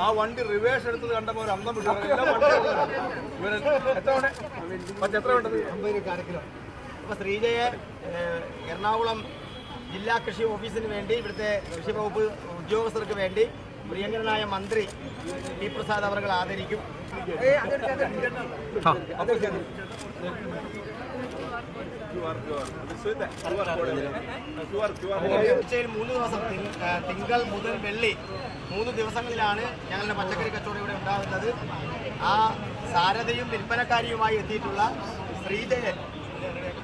ആ വണ്ടി റിവേഴ്സ് എടുത്തത് കണ്ടപ്പോ ഒരു അന്തം വിട്ടു. എല്ലാം വണ്ടി ഇവർ എത്ര വേണ്ടേ? മറ്റേ എത്ര വേണ്ടത് അപ്പോൾ ശ്രീജയെ എറണാകുളം ജില്ലാ കൃഷി ഓഫീസിന് വേണ്ടി ഇവിടുത്തെ കൃഷി വകുപ്പ് ഉദ്യോഗസ്ഥർക്ക് വേണ്ടി പ്രിയങ്കരനായ മന്ത്രി ടി പ്രസാദ് അവർ ആദരിക്കും. ആഴ്ചയിൽ മൂന്ന് ദിവസം തിങ്കൾ മുതൽ വെള്ളി മൂന്ന് ദിവസങ്ങളിലാണ് ഞങ്ങളുടെ പച്ചക്കറി കച്ചവടം ഇവിടെ ഉണ്ടാകുന്നത്. ആ സാരഥയും വിൽപ്പനക്കാരിയുമായി എത്തിയിട്ടുള്ള ശ്രീജയൻ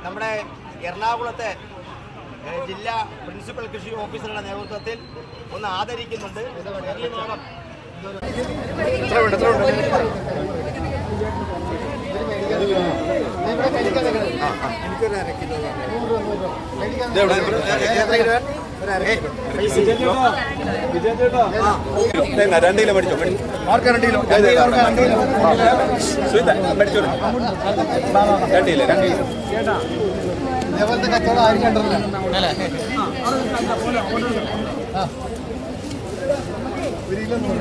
നമ്മുടെ എറണാകുളത്തെ ജില്ലാ പ്രിൻസിപ്പൽ കൃഷി ഓഫീസറുടെ നേതൃത്വത്തിൽ ഒന്ന് ആദരിക്കുന്നുണ്ട്. എത്ര വേണ്ട എത്ര വേണ്ട രണ്ട് കിലോ മേടിച്ചോ രണ്ട് കിലോ സുഹിത മേടിച്ചോ രണ്ട് കിലോ രണ്ട് കിലോ ഇതേപോലത്തെ കച്ചവടം ആരും കണ്ടല്ലോ ഒരു കിലോ നൂറ്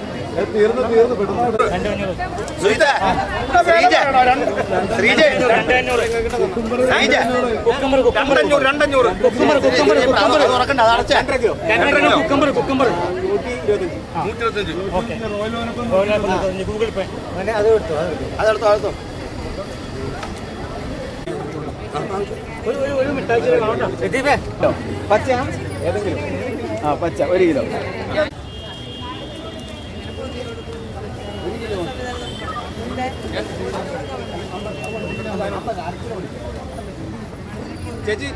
തീർന്നു തീർന്നു പെട്ടെന്ന്. ശ്രീജ ശ്രീജ ശ്രീജ. ശ്രീജ. രണ്ടഞ്ഞൂറ് രണ്ടഞ്ഞൂറ്. അത് തുറക്കണ്ട അത് അടച്ചേ നൂറ്റി ഇരുപത്തഞ്ച് അതെടുത്തോ അതെടുത്തോ പച്ച ഏതെങ്കിലും. ആ പച്ച. ഒരു കിലോ. ചേച്ചി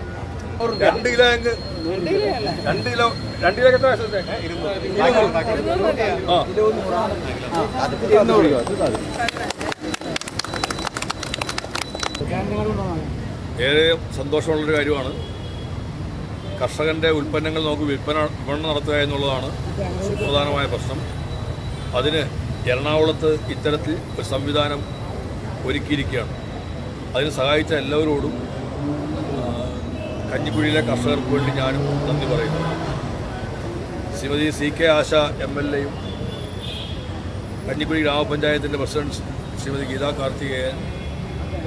രണ്ട് കിലോ ഞങ്ങൾക്ക് രണ്ട് കിലോ രണ്ട് കിലോ എത്ര. ഏറെ സന്തോഷമുള്ളൊരു കാര്യമാണ്. കർഷകന്റെ ഉൽപ്പന്നങ്ങൾ നമുക്ക് വിൽപ്പന വിപണനം നടത്തുക എന്നുള്ളതാണ് സുപ്രധാനമായ പ്രശ്നം. അതിന് എറണാകുളത്ത് ഇത്തരത്തിൽ ഒരു സംവിധാനം ഒരുക്കിയിരിക്കുകയാണ്. അതിന് സഹായിച്ച എല്ലാവരോടും കഞ്ഞിക്കുഴിയിലെ കർഷകർക്ക് വേണ്ടി ഞാനും നന്ദി പറയുന്നു. Shrimati C K Asha M L എയും കഞ്ഞിക്കുഴി ഗ്രാമപഞ്ചായത്തിന്റെ president Shrimati Geetha Karthikeyan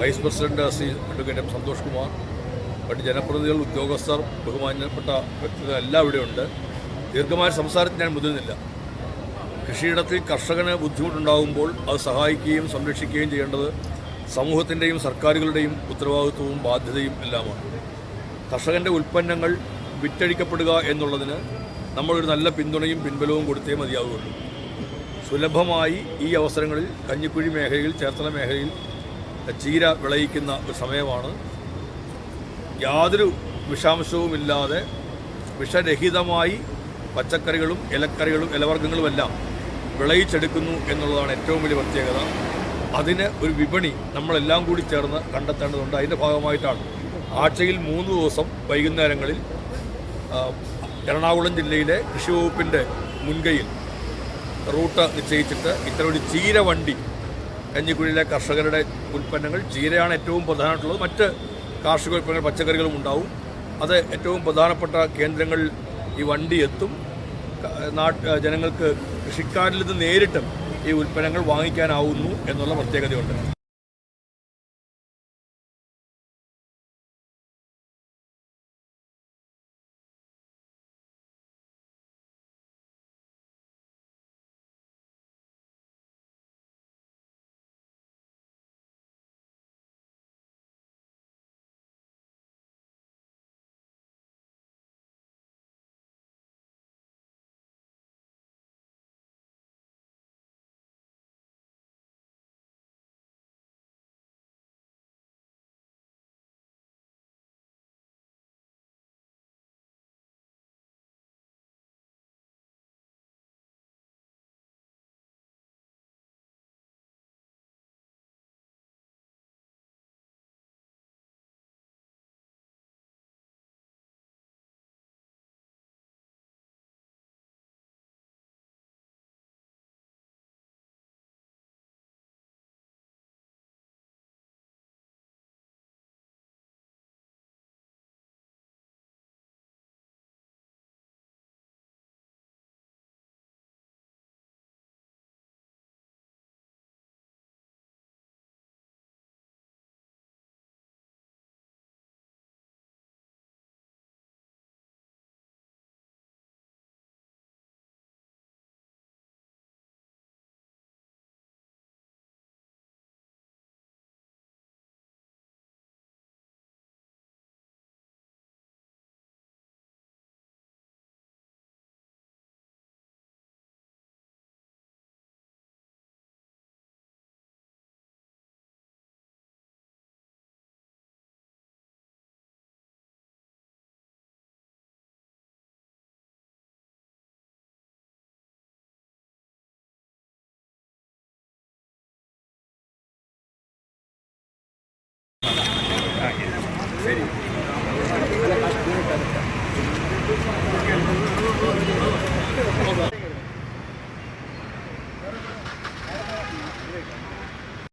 vice president Shri advocate M Santhosh Kumar മറ്റ് ജനപ്രതിനിധികൾ ഉദ്യോഗസ്ഥർ ബഹുമാനപ്പെട്ട വ്യക്തികൾ എല്ലാം ഇവിടെയുണ്ട് ദീർഘമായ സംസാരത്തിന് ഞാൻ മുതിരുന്നില്ല. കൃഷിയിടത്തിൽ കർഷകന് ബുദ്ധിമുട്ടുണ്ടാകുമ്പോൾ അത് സഹായിക്കുകയും സംരക്ഷിക്കുകയും ചെയ്യേണ്ടത് സമൂഹത്തിന്റെയും സർക്കാരുകളുടെയും ഉത്തരവാദിത്വവും ബാധ്യതയും എല്ലാമാണ്. കർഷകന്റെ ഉൽപ്പന്നങ്ങൾ വിറ്റഴിക്കപ്പെടുക എന്നുള്ളതിന് നമ്മളൊരു നല്ല പിന്തുണയും പിൻബലവും കൊടുത്തേ മതിയാവുകയുള്ളൂ. സുലഭമായി ഈ അവസരങ്ങളിൽ കഞ്ഞിക്കുഴി മേഖലയിൽ ചേർത്തല മേഖലയിൽ ചീര വിളയിക്കുന്ന ഒരു സമയമാണ്. യാതൊരു വിഷാംശവുമില്ലാതെ വിഷരഹിതമായി പച്ചക്കറികളും ഇലക്കറികളും ഇലവർഗങ്ങളുമെല്ലാം വിളയിച്ചെടുക്കുന്നു എന്നുള്ളതാണ് ഏറ്റവും വലിയ പ്രത്യേകത. അതിന് ഒരു വിപണി നമ്മളെല്ലാം കൂടി ചേർന്ന് കണ്ടെത്തേണ്ടതുണ്ട്. അതിന്റെ ഭാഗമായിട്ടാണ് ആഴ്ചയിൽ മൂന്ന് ദിവസം വൈകുന്നേരങ്ങളിൽ എറണാകുളം ജില്ലയിലെ കൃഷി വകുപ്പിന്റെ മുൻകൈയിൽ റൂട്ട് നിശ്ചയിച്ചിട്ട് ഇത്തരമൊരു ചീര വണ്ടി കഞ്ഞിക്കുഴിയിലെ കർഷകരുടെ ഉൽപ്പന്നങ്ങൾ ചീരയാണ് ഏറ്റവും പ്രധാനമായിട്ടുള്ളത്. മറ്റ് കാർഷിക ഉൽപ്പന്നങ്ങൾ പച്ചക്കറികളും ഉണ്ടാവും. അത് ഏറ്റവും പ്രധാനപ്പെട്ട കേന്ദ്രങ്ങളിൽ ഈ വണ്ടി എത്തും. നാട്ട് ജനങ്ങൾക്ക് കൃഷിക്കാരിൽ നിന്ന് നേരിട്ടും ഈ ഉൽപ്പന്നങ്ങൾ വാങ്ങിക്കാനാവുന്നു എന്നുള്ള പ്രത്യേകതയുണ്ട്. city.